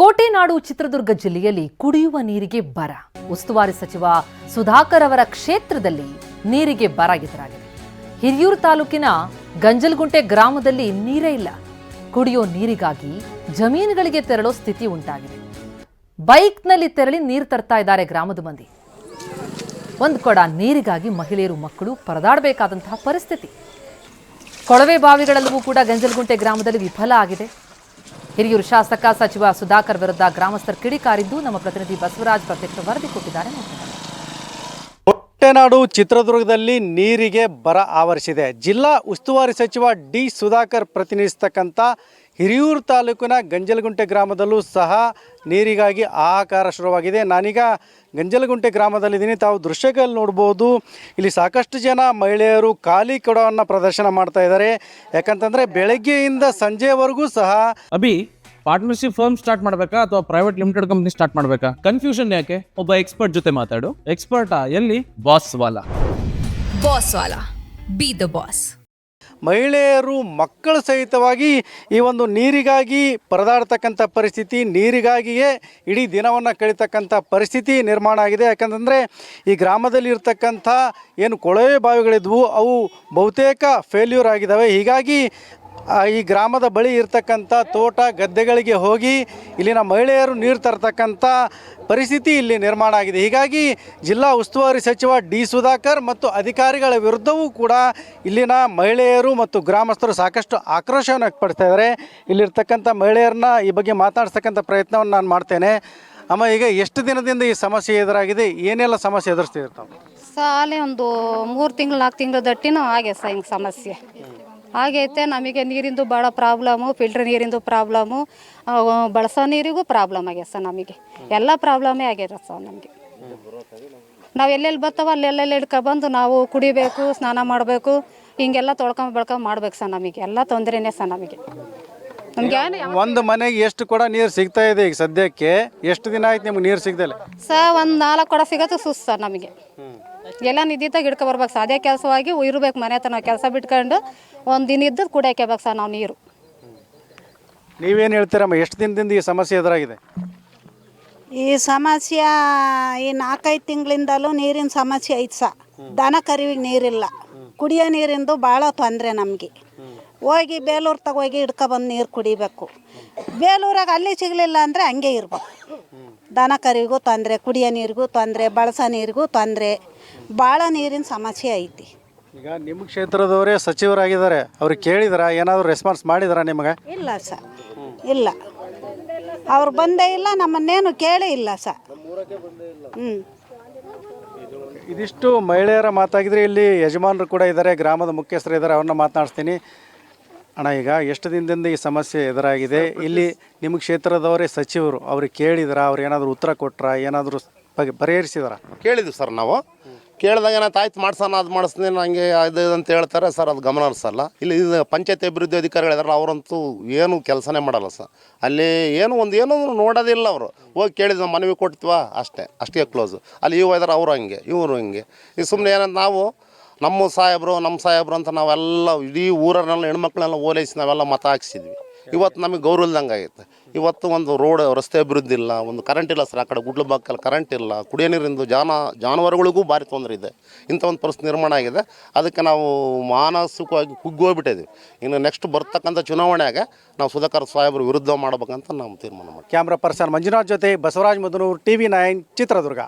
ಕೋಟೆನಾಡು ಚಿತ್ರದುರ್ಗ ಜಿಲ್ಲೆಯಲ್ಲಿ ಕುಡಿಯುವ ನೀರಿಗೆ ಬರ. ಉಸ್ತುವಾರಿ ಸಚಿವ ಸುಧಾಕರ್ ಅವರ ಕ್ಷೇತ್ರದಲ್ಲಿ ನೀರಿಗೆ ಬರ ಎದುರಾಗಿದೆ. ಹಿರಿಯೂರು ತಾಲೂಕಿನ ಗಂಜಲ್ಗುಂಟೆ ಗ್ರಾಮದಲ್ಲಿ ನೀರೇ ಇಲ್ಲ. ಕುಡಿಯೋ ನೀರಿಗಾಗಿ ಜಮೀನುಗಳಿಗೆ ತೆರಳೋ ಸ್ಥಿತಿ ಉಂಟಾಗಿದೆ. ಬೈಕ್ನಲ್ಲಿ ತೆರಳಿ ನೀರು ತರ್ತಾ ಇದ್ದಾರೆ ಗ್ರಾಮದ ಮಂದಿ. ಒಂದು ಕೊಡ ನೀರಿಗಾಗಿ ಮಹಿಳೆಯರು, ಮಕ್ಕಳು ಪರದಾಡಬೇಕಾದಂತಹ ಪರಿಸ್ಥಿತಿ. ಕೊಳವೆ ಬಾವಿಗಳಲ್ಲೂ ಕೂಡ ಗಂಜಲ್ಗುಂಟೆ ಗ್ರಾಮದಲ್ಲಿ ವಿಫಲ ಆಗಿದೆ. ಹಿರಿಯೂರು ಶಾಸಕ ಸಚಿವ ಸುಧಾಕರ್ ವಿರುದ್ಧ ಗ್ರಾಮಸ್ಥರು ಕಿಡಿಕಾರಿದ್ದು ನಮ್ಮ ಪ್ರತಿನಿಧಿ ಬಸವರಾಜ್ ಪ್ರತ್ಯಕ್ಷ ವರದಿ ಕೊಟ್ಟಿದ್ದಾರೆ. ಹೊಟ್ಟೆನಾಡು ಚಿತ್ರದುರ್ಗದಲ್ಲಿ ನೀರಿಗೆ ಬರ ಆವರಿಸಿದೆ ಜಿಲ್ಲಾ ಉಸ್ತುವಾರಿ ಸಚಿವ ಡಿ ಸುಧಾಕರ್ ಪ್ರತಿನಿಧಿಸ್ತಕ್ಕಂಥ ಹಿರಿಯೂರು ತಾಲೂಕಿನ ಗಂಜಲಗುಂಟೆ ಗ್ರಾಮದಲ್ಲೂ ಸಹ ನೀರಿಗಾಗಿ ಹಾಹಾಕಾರ ಶುರುವಾಗಿದೆ. ನಾನೀಗ ಗಂಜಲಗುಂಟೆ ಗ್ರಾಮದಲ್ಲಿದ್ದೀನಿ ತಾವು ದೃಶ್ಯಗಳಲ್ಲಿ ನೋಡ್ಬೋದು. ಇಲ್ಲಿ ಸಾಕಷ್ಟು ಜನ ಮಹಿಳೆಯರು ಖಾಲಿ ಕೊಡವನ್ನು ಪ್ರದರ್ಶನ ಮಾಡ್ತಾ ಇದ್ದಾರೆ. ಯಾಕಂತಂದರೆ ಬೆಳಗ್ಗೆಯಿಂದ ಸಂಜೆವರೆಗೂ ಸಹ ಅಭಿ ಪಾರ್ಟ್ನರ್ಶಿಪ್ ಫರ್ಮ್ ಸ್ಟಾರ್ಟ್ ಮಾಡಬೇಕಾ ಅಥವಾ ಪ್ರೈವೇಟ್ ಲಿಮಿಟೆಡ್ ಕಂಪ್ನಿ ಸ್ಟಾರ್ಟ್ ಮಾಡಬೇಕಾ? ಕನ್ಫ್ಯೂಷನ್ ಯಾಕೆ? ಒಬ್ಬ ಎಕ್ಸ್ಪರ್ಟ್ ಜೊತೆ ಮಾತಾಡು. ಎಕ್ಸ್ಪರ್ಟಾ ಎಲ್ಲಿ? Boss Wallah. Boss Wallah. Be the boss ಮಹಿಳೆಯರು ಮಕ್ಕಳು ಸಹಿತವಾಗಿ ಈ ಒಂದು ನೀರಿಗಾಗಿ ಪರದಾಡ್ತಕ್ಕಂಥ ಪರಿಸ್ಥಿತಿ, ನೀರಿಗಾಗಿಯೇ ಇಡೀ ದಿನವನ್ನು ಕಳೀತಕ್ಕಂಥ ಪರಿಸ್ಥಿತಿ ನಿರ್ಮಾಣ ಆಗಿದೆ. ಯಾಕಂತಂದರೆ ಈ ಗ್ರಾಮದಲ್ಲಿ ಇರ್ತಕ್ಕಂಥ ಏನು ಕೊಳವೆ ಬಾವಿಗಳಿದ್ವು, ಅವು ಬಹುತೇಕ ಫೇಲ್ಯೂರ್ ಆಗಿದ್ದಾವೆ. ಹೀಗಾಗಿ ಈ ಗ್ರಾಮದ ಬಳಿ ಇರತಕ್ಕಂಥ ತೋಟ ಗದ್ದೆಗಳಿಗೆ ಹೋಗಿ ಇಲ್ಲಿನ ಮಹಿಳೆಯರು ನೀರು ತರ್ತಕ್ಕಂಥ ಪರಿಸ್ಥಿತಿ ಇಲ್ಲಿ ನಿರ್ಮಾಣ ಆಗಿದೆ. ಹೀಗಾಗಿ ಜಿಲ್ಲಾ ಉಸ್ತುವಾರಿ ಸಚಿವ ಡಿ ಸುಧಾಕರ್ ಮತ್ತು ಅಧಿಕಾರಿಗಳ ವಿರುದ್ಧವೂ ಕೂಡ ಇಲ್ಲಿನ ಮಹಿಳೆಯರು ಮತ್ತು ಗ್ರಾಮಸ್ಥರು ಸಾಕಷ್ಟು ಆಕ್ರೋಶವನ್ನು ವ್ಯಕ್ತಪಡಿಸ್ತಾ ಇದ್ದಾರೆ. ಇಲ್ಲಿರ್ತಕ್ಕಂಥ ಮಹಿಳೆಯರನ್ನ ಈ ಬಗ್ಗೆ ಮಾತಾಡ್ಸ್ತಕ್ಕಂಥ ಪ್ರಯತ್ನವನ್ನು ನಾನು ಮಾಡ್ತೇನೆ. ಅಮ್ಮ, ಈಗ ಎಷ್ಟು ದಿನದಿಂದ ಈ ಸಮಸ್ಯೆ ಎದುರಾಗಿದೆ? ಏನೆಲ್ಲ ಸಮಸ್ಯೆ ಎದುರಿಸ್ತಿರ್ತಾವೆ ಸಾಲೆ ಒಂದು ಮೂರು ತಿಂಗಳು, ನಾಲ್ಕು ತಿಂಗಳು ದಟ್ಟಿನೂ ಆಗಿದೆ ಸರ್ ಹಿಂಗೆ ಸಮಸ್ಯೆ. ಆಗೈತೆ ನಮಗೆ ನೀರಿಂದು ಭಾಳ ಪ್ರಾಬ್ಲಮ್ಮು ಫಿಲ್ಟ್ರ್ ನೀರಿಂದು ಪ್ರಾಬ್ಲಮ್ಮು ಬಳಸೋ ನೀರಿಗೂ ಪ್ರಾಬ್ಲಮ್ ಆಗ್ಯದ ಸರ್ ನಮಗೆ. ಎಲ್ಲ ಪ್ರಾಬ್ಲಮೇ ಆಗ್ಯದ ಸರ್ ನಮಗೆ. ನಾವು ಎಲ್ಲೆಲ್ಲಿ ಬರ್ತಾವ ಅಲ್ಲೆಲ್ಲೆಲ್ಲಿ ಹಿಡ್ಕೊಬಂದು ನಾವು ಕುಡಿಬೇಕು, ಸ್ನಾನ ಮಾಡಬೇಕು, ಹಿಂಗೆಲ್ಲ ತೊಳ್ಕೊಂಬ ಬಳ್ಕೊಂಬ ಮಾಡ್ಬೇಕು ಸರ್ ನಮಗೆ. ಎಲ್ಲ ತೊಂದರೆನೇ ಸರ್ ನಮಗೆ. ನಮ್ಗೆ ಏನು ಒಂದು ಮನೆಗೆ ಎಷ್ಟು ಕೂಡ ನೀರು ಸಿಗ್ತಾ ಇದೆ ಈಗ ಸದ್ಯಕ್ಕೆ ಎಷ್ಟು ದಿನ ಆಯ್ತು ನಿಮ್ಗೆ ನೀರು ಸಿಗ್ದಲ್ಲ ಸರ್ ಒಂದು ನಾಲ್ಕು ಕೊಡ ಸಿಗತ್ತೆ ಸುಸ್ತು ಸರ್ ನಮಗೆ. ಎಲ್ಲ ನಿದ್ದಿತ್ತಾಗ ಹಿಡ್ಕೊ ಬರ್ಬೇಕು ಸರ್. ಅದೇ ಕೆಲಸವಾಗಿ ಇರ್ಬೇಕು ಮನೆ ಹತ್ರ ನಾವು ಕೆಲಸ ಬಿಟ್ಕೊಂಡು ಒಂದು ದಿನ ಇದ್ದದ್ದು ಕುಡಿಯೋಕೆ ಸರ್ ನಾವು ನೀರು. ನೀವೇನು ಹೇಳ್ತೀರಮ್ಮ ಎಷ್ಟು ದಿನದಿಂದ ಈ ಸಮಸ್ಯೆ ಎದುರಾಗಿದೆ? ಈ ಸಮಸ್ಯೆ ಈ ನಾಲ್ಕೈದು ತಿಂಗಳಿಂದಲೂ ನೀರಿನ ಸಮಸ್ಯೆ ಐತೆ ಸ ದನ ಕರಿವಿಗೆ ನೀರಿಲ್ಲ. ಕುಡಿಯೋ ನೀರಿಂದು ಭಾಳ ತೊಂದರೆ ನಮಗೆ. ಹೋಗಿ ಬೇಲೂರು ತಗೋಗಿ ಹಿಡ್ಕೊಬಂದು ನೀರು ಕುಡಿಬೇಕು. ಬೇಲೂರಾಗ ಅಲ್ಲಿ ಸಿಗಲಿಲ್ಲ ಅಂದರೆ ಹಂಗೆ ಇರ್ಬೇಕು. ದನ ಕರಿಗೂ ತೊಂದರೆ ಕುಡಿಯೋ ನೀರಿಗೂ ತೊಂದರೆ ಬಳಸೋ ನೀರಿಗೂ ತೊಂದರೆ. ಭಾಳ ನೀರಿನ ಸಮಸ್ಯೆ ಐತಿ. ಈಗ ನಿಮ್ಮ ಕ್ಷೇತ್ರದವರೇ ಸಚಿವರಾಗಿದ್ದಾರೆ ಅವ್ರು ಕೇಳಿದ್ರ? ಏನಾದರೂ ರೆಸ್ಪಾನ್ಸ್ ಮಾಡಿದಾರ ನಿಮಗೆ? ಇಲ್ಲ ಸ ಇಲ್ಲ. ಅವ್ರು ಬಂದೇ ಇಲ್ಲ ನಮ್ಮನ್ನೇನು ಕೇಳೇ ಇಲ್ಲ ಸ ಹ್ಞೂ ಇದಿಷ್ಟು ಮಹಿಳೆಯರ ಮಾತಾಗಿದ್ರೆ ಇಲ್ಲಿ ಯಜಮಾನರು ಕೂಡ ಇದ್ದಾರೆ ಗ್ರಾಮದ ಮುಖ್ಯಸ್ಥರು ಇದ್ದಾರೆ ಅವ್ರನ್ನ ಮಾತನಾಡಿಸ್ತೀನಿ. ಅಣ್ಣ, ಈಗ ಎಷ್ಟು ದಿನದಿಂದ ಈ ಸಮಸ್ಯೆ ಎದುರಾಗಿದೆ? ಇಲ್ಲಿ ನಿಮ್ಮ ಕ್ಷೇತ್ರದವರೇ ಸಚಿವರು ಅವ್ರಿಗೆ ಕೇಳಿದ್ರ? ಅವ್ರು ಏನಾದರೂ ಉತ್ತರ ಕೊಟ್ರ? ಏನಾದರೂ ಬಗೆ ಪರಿಹರಿಸಿದಾರ? ಕೇಳಿದ್ವಿ ಸರ್ ನಾವು. ಕೇಳಿದಾಗ ಏನಾಯ್ತು, ಆಯ್ತು ಮಾಡ್ಸೋಣ ಅದು ಮಾಡಿಸ್ತೀನಿ ಹಂಗೆ ಅದು ಅಂತ ಹೇಳ್ತಾರೆ ಸರ್, ಅದು ಗಮನ ಹರಿಸಲ್ಲ. ಇಲ್ಲಿ ಇದು ಪಂಚಾಯತ್ ಅಭಿವೃದ್ಧಿ ಅಧಿಕಾರಿಗಳಿದಾರೆ ಅವರಂತೂ ಏನು ಕೆಲಸನೇ ಮಾಡಲ್ಲ ಸರ್. ಅಲ್ಲಿ ಏನು ಒಂದು ಏನೂ ನೋಡೋದಿಲ್ಲ ಅವರು. ಹೋಗಿ ಕೇಳಿದ್ವಿ ಮನವಿ ಕೊಡ್ತೀವ ಅಷ್ಟೇ ಅಷ್ಟೇ ಕ್ಲೋಸು ಅಲ್ಲಿ ಇವು ಇದಾರೆ, ಅವರು ಹಂಗೆ, ಇವರು ಹಿಂಗೆ. ಈ ಸುಮ್ಮನೆ ಏನಂತ ನಾವು ನಮ್ಮ ಸಾಹೇಬರು ನಮ್ಮ ಸಾಹೇಬರು ಅಂತ ನಾವೆಲ್ಲ ಇಡೀ ಊರನ್ನೆಲ್ಲ ಹೆಣ್ಮಕ್ಳನ್ನೆಲ್ಲ ಓಲೈಸಿ ನಾವೆಲ್ಲ ಮತ ಹಾಕ್ಸಿದ್ವಿ. ಇವತ್ತು ನಮಗೆ ಗೌರವ ಇಲ್ದಂಗೆ ಆಗೈತೆ. ಇವತ್ತು ಒಂದು ರೋಡ್ ರಸ್ತೆ ಅಭಿವೃದ್ಧಿ ಇಲ್ಲ, ಒಂದು ಕರೆಂಟ್ ಇಲ್ಲ ಸರ್. ಆ ಕಡೆ ಗುಡ್ಲು ಬಾಕಲ್ಲಿ ಕರೆಂಟ್ ಇಲ್ಲ, ಕುಡಿಯೋ ನೀರಿಂದು ಜಾನ, ಜಾನುವಾರುಗಳಿಗೂ ಭಾರಿ ತೊಂದರೆ ಇದೆ. ಇಂಥ ಒಂದು ಪರಿಸ್ಥಿತಿ ನಿರ್ಮಾಣ ಆಗಿದೆ. ಅದಕ್ಕೆ ನಾವು ಮಾನಸಿಕವಾಗಿ ಕುಗ್ಗಿ ಹೋಗ್ಬಿಟ್ಟಿದ್ವಿ. ಇನ್ನು ನೆಕ್ಸ್ಟ್ ಬರ್ತಕ್ಕಂಥ ಚುನಾವಣೆಯಾಗ ನಾವು ಸುಧಾಕರ್ ಸಾಹೇಬ್ರ ವಿರುದ್ಧ ಮಾಡಬೇಕಂತ ನಾವು ತೀರ್ಮಾನ ಮಾಡಿ ಕ್ಯಾಮ್ರಾ ಪರ್ಸನ್ ಮಂಜುನಾಥ್ ಜೊತೆ Basavaraj ಮದನೂರು T V nine Chitradurga.